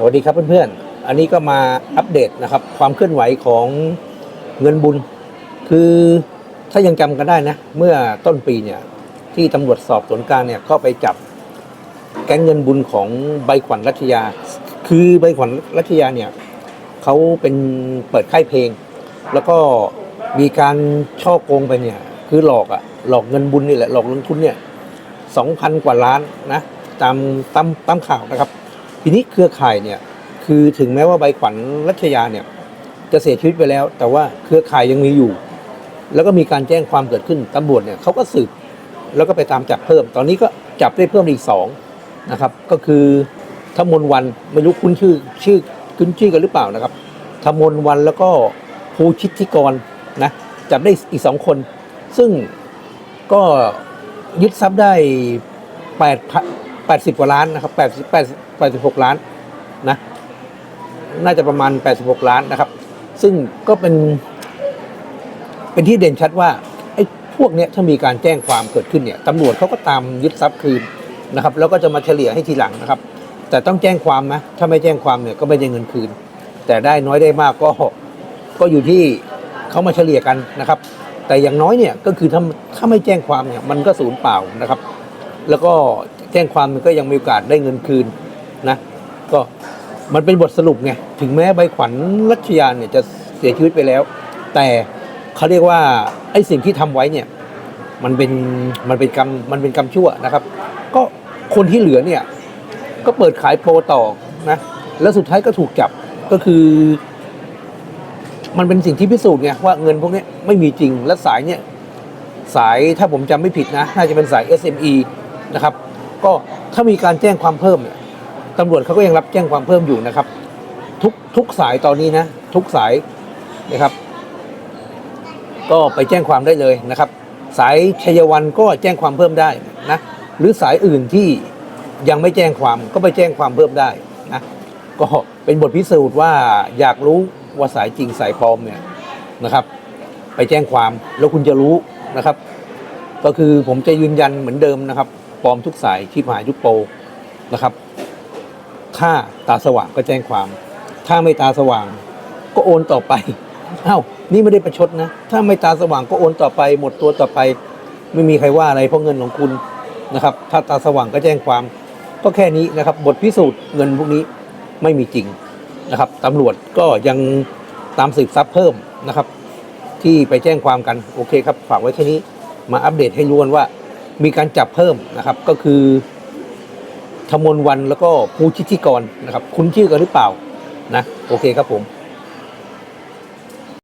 สวัสดีครับเพื่อนๆ อันนี้ก็มาอัปเดตนะครับ ความเคลื่อนไหวของเงินบุญ คือถ้ายังจำกันได้นะ เมื่อต้นปีเนี่ยที่ตำรวจสอบสวนกลางเนี่ยเข้าไปจับแก๊งเงินบุญของใบขวัญรัชยา คือใบขวัญรัชยาเนี่ยเขาเป็นเปิดค่ายเพลง แล้วก็มีการช่อโกงไปเนี่ยคือหลอกอะหลอกเงินบุญนี่แหละหลอกลงทุนเนี่ยสองพันกว่าล้านนะตามตามตามข่าวนะครับ ทีนี้เครือข่ายเนี่ยคือถึงแม้ว่าใบขวัญรัชยาเนี่ยจะเสียชีวิตไปแล้ว แต่ว่าเครือข่ายยังมีอยู่ แล้วก็มีการแจ้งความเกิดขึ้นตำรวจเนี่ยเขาก็สืบแล้วก็ไปตามจับเพิ่ม ตอนนี้ก็จับได้เพิ่มอีกสองนะครับ ก็คือธมนวันไม่รู้คุ้นชื่อชื่อคุ้นชื่อกันหรือเปล่านะครับธมนวันแล้วก็ภูชิตธิกรนะจับได้อีกสองคน ซึ่งก็ยึดทรัพย์ได้แปด แปดสิบกว่าล้านนะครับแปดสิบแปดแปดสิบหกล้านนะน่าจะประมาณ 86 ล้านนะครับ ซึ่งก็เป็น เป็นที่เด่นชัดว่าไอ้พวกเนี้ยถ้ามีการแจ้งความเกิดขึ้นเนี่ยตำรวจเขาก็ตามยึดทรัพย์คืนนะครับ แล้วก็จะมาเฉลี่ยให้ทีหลังนะครับ แต่ต้องแจ้งความนะ ถ้าไม่แจ้งความเนี่ยก็ไม่ได้เงินคืน แต่ได้น้อยได้มากก็ก็อยู่ที่เขามาเฉลี่ยกันนะครับ แต่อย่างน้อยเนี่ยก็คือถ้าถ้าไม่แจ้งความเนี่ยมันก็ศูนย์เปล่านะครับ แล้วก็ แจ้งความมันก็ยังมีโอกาสได้เงินคืนนะก็มันเป็นบทสรุปไงถึงแม้ใบขวัญรัชยาเนี่ยจะเสียชีวิตไปแล้ว แต่เขาเรียกว่าไอ้สิ่งที่ทำไว้เนี่ยมันเป็นมันเป็นกรรมมันเป็นกรรมชั่วนะครับ ก็คนที่เหลือเนี่ยก็เปิดขายโปรต่อนะแล้วสุดท้ายก็ถูกจับก็คือ มันเป็นสิ่งที่พิสูจน์ไงว่าเงินพวกนี้ไม่มีจริงและสายเนี่ยสายถ้าผมจำไม่ผิดนะ น่าจะเป็นสาย SME นะครับ ก็ถ้ามีการแจ้งความเพิ่มเนี่ยตำรวจเขาก็ยังรับแจ้งความเพิ่มอยู่นะครับ ทุกทุกสายตอนนี้นะ ทุกสายนะครับ ก็ไปแจ้งความได้เลยนะครับ สายชัยวันก็แจ้งความเพิ่มได้นะหรือสายอื่นที่ยังไม่แจ้งความก็ไปแจ้งความเพิ่มได้นะก็เป็นบทพิสูจน์ว่าอยากรู้ว่าสายจริงสายปลอมเนี่ยนะครับ ไปแจ้งความแล้วคุณจะรู้นะครับ ก็คือผมจะยืนยันเหมือนเดิมนะครับ ปลอมทุกสายที่หายุคโปรนะครับ ถ้าตาสว่างก็แจ้งความ ถ้าไม่ตาสว่างก็โอนต่อไปอ้าวนี่ไม่ได้ประชดนะ ถ้าไม่ตาสว่างก็โอนต่อไป หมดตัวต่อไป ไม่มีใครว่าอะไรเพราะเงินของคุณนะครับ ถ้าตาสว่างก็แจ้งความ ก็แค่นี้นะครับ บทพิสูจน์เงินพวกนี้ไม่มีจริงนะครับตำรวจก็ยังตามสืบทรัพย์เพิ่มนะครับ ที่ไปแจ้งความกัน โอเคครับ ฝากไว้แค่นี้ มาอัปเดตให้รู้กันว่า มีการจับเพิ่มนะครับ ก็คือธมนวันแล้วก็ภูชิติกรนะครับ คุ้นชื่อกันหรือเปล่านะโอเคครับผม